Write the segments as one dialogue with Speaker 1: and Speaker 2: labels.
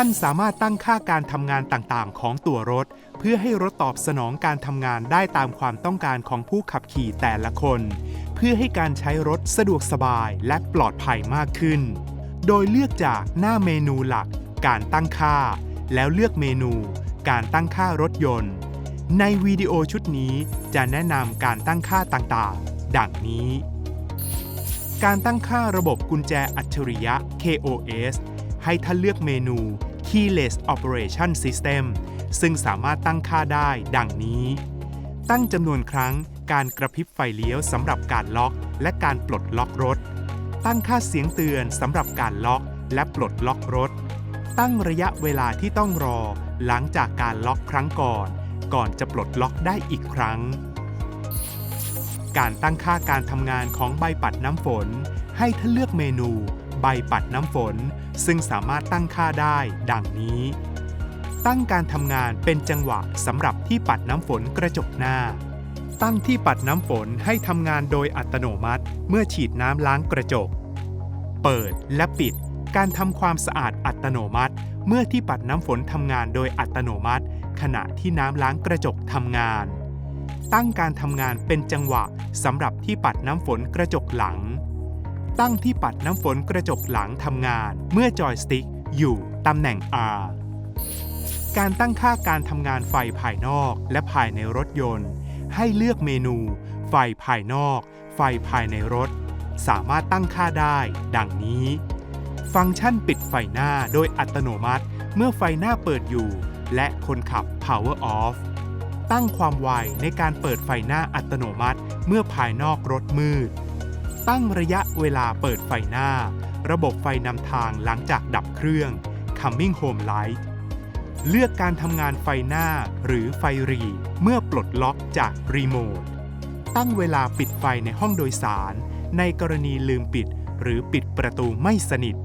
Speaker 1: ท่านสามารถตั้งค่าการทำงานต่างๆ ของตัวรถ เพื่อให้รถตอบสนองการทำงานได้ตามความต้องการของผู้ขับขี่แต่ละคน เพื่อให้การใช้รถสะดวกสบายและปลอดภัยมากขึ้น โดยเลือกจากหน้าเมนูหลัก การตั้งค่า แล้วเลือกเมนู การตั้งค่ารถยนต์ ในวิดีโอชุดนี้จะแนะนำการตั้งค่าต่างๆ ดังนี้ การตั้งค่าระบบกุญแจอัจฉริยะ KOS ให้ท่านเลือกเมนู Keyless Operation System ซึ่งสามารถตั้งค่าได้ดังนี้ ตั้งจำนวนครั้งการกระพริบไฟเลี้ยวสำหรับการล็อก และการปลดล็อกรถ ตั้งค่าเสียงเตือนสำหรับการล็อก และปลดล็อกรถ ตั้งระยะเวลาที่ต้องรอ หลังจากการล็อกครั้งก่อน ก่อนจะปลดล็อกได้อีกครั้ง การตั้งค่าการทำงานของใบปัดน้ำฝน ให้ท่านเลือกเมนู ใบปัดน้ำฝน ซึ่งสามารถตั้งค่าได้ดังนี้ ตั้งการทำงานเป็นจังหวะสำหรับที่ปัดน้ำฝนกระจกหน้า ตั้งที่ปัดน้ำฝนให้ทำงานโดยอัตโนมัติ เมื่อฉีดน้ำล้างกระจก เปิดและปิด การทำความสะอาดอัตโนมัติ เมื่อที่ปัดน้ำฝนทำงานโดยอัตโนมัติ ขณะที่น้ำล้างกระจกทำงานตั้งการทำงานเป็นจังหวะสำหรับที่ปัดน้ำฝนกระจกหลัง ตั้งที่ปัดน้ำฝนกระจกหลังทำงาน เมื่อจอยสติ๊กอยู่ตำแหน่ง R การตั้งค่าการทำงานไฟภายนอกและภายในรถยนต์ ให้เลือกเมนู ไฟภายนอก ไฟภายในรถ สามารถตั้งค่าได้ ดังนี้ ฟังก์ชันปิดไฟหน้าโดยอัตโนมัติ เมื่อไฟหน้าเปิดอยู่ และคนขับ power off ตั้งความไวในการเปิดไฟหน้าอัตโนมัติ เมื่อภายนอกรถมืด ตั้งระยะเวลาเปิดไฟหน้า ระบบไฟนำทางหลังจากดับเครื่อง coming home light เลือกการทำงานไฟหน้าหรือไฟหรีเมื่อปลดล็อกจากรีโมท ตั้งเวลาปิดไฟในห้องโดยสาร ในกรณีลืมปิด หรือปิดประตูไม่สนิท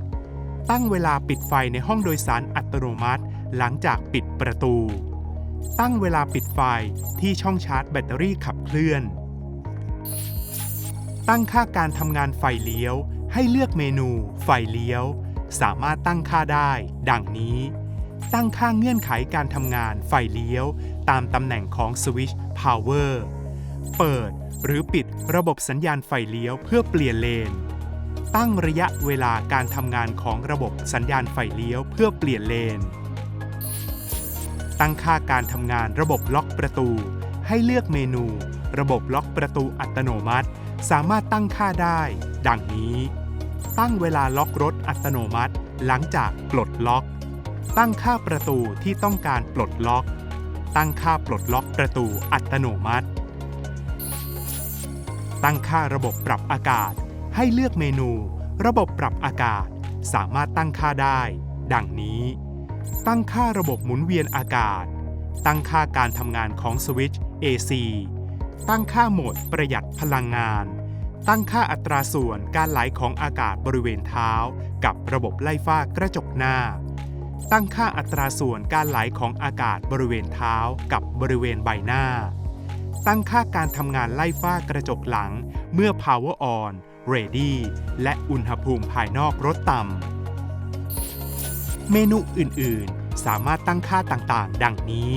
Speaker 1: ตั้งเวลาปิดไฟในห้องโดยสารอัตโนมัติ หลังจากปิดประตู ตั้งเวลาปิดไฟที่ช่องชาร์จแบตเตอรี่ขับเคลื่อน ตั้งค่าการทำงานไฟเลี้ยว ให้เลือกเมนูไฟเลี้ยว สามารถตั้งค่าได้ ดังนี้ ตั้งค่าเงื่อนไขการทำงานไฟเลี้ยว ตามตำแหน่งของสวิตช์ power เปิดหรือปิดระบบสัญญาณไฟเลี้ยวเพื่อเปลี่ยนเลน ตั้งระยะเวลาการทำงานของระบบสัญญาณไฟเลี้ยวเพื่อเปลี่ยนเลน ตั้งค่าการทำงานระบบล็อกประตู ให้เลือกเมนู ระบบล็อกประตูอัตโนมัติ สามารถตั้งค่าได้ ดังนี้ ตั้งเวลาล็อกรถอัตโนมัติ หลังจากปลดล็อก ตั้งค่าประตูที่ต้องการปลดล็อก ตั้งค่าปลดล็อกประตูอัตโนมัติ ตั้งค่าระบบปรับอากาศ ให้เลือกเมนู ระบบปรับอากาศ สามารถตั้งค่าได้ ดังนี้ ตั้งค่าระบบหมุนเวียนอากาศ ตั้งค่าการทำงานของสวิตช์ AC ตั้งค่าโหมดประหยัดพลังงาน ตั้งค่าอัตราส่วนการไหลของอากาศบริเวณเท้า กับระบบไล่ฟ้ากระจกหน้า ตั้งค่าอัตราส่วนการไหลของอากาศบริเวณเท้า กับบริเวณใบหน้า ตั้งค่าการทำงานไล่ฟ้ากระจกหลัง เมื่อ power on ready และอุณหภูมิภายนอกลดต่ำเมนูอื่นๆ สามารถตั้งค่าต่างๆ ดังนี้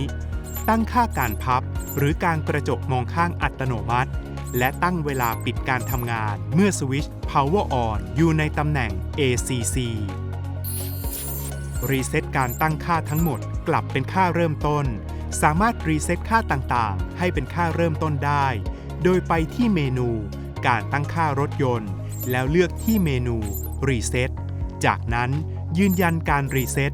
Speaker 1: ตั้งค่าการพับ หรือการกระจกมองข้างอัตโนมัติ และตั้งเวลาปิดการทำงานเมื่อสวิตช์ power on อยู่ในตำแหน่ง ACC รีเซ็ตการตั้งค่าทั้งหมดกลับเป็นค่าเริ่มต้น สามารถรีเซ็ตค่าต่างๆ ให้เป็นค่าเริ่มต้นได้ โดยไปที่เมนู การตั้งค่ารถยนต์ แล้วเลือกที่เมนูรีเซ็ตจากนั้นยืนยันการรีเซ็ต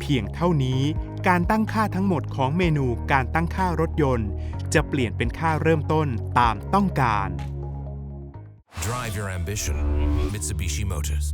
Speaker 1: เพียงเท่านี้ การตั้งค่าทั้งหมดของเมนูการตั้งค่ารถยนต์ จะเปลี่ยนเป็นค่าเริ่มต้นตามต้องการ
Speaker 2: Drive your ambition. Mitsubishi Motors.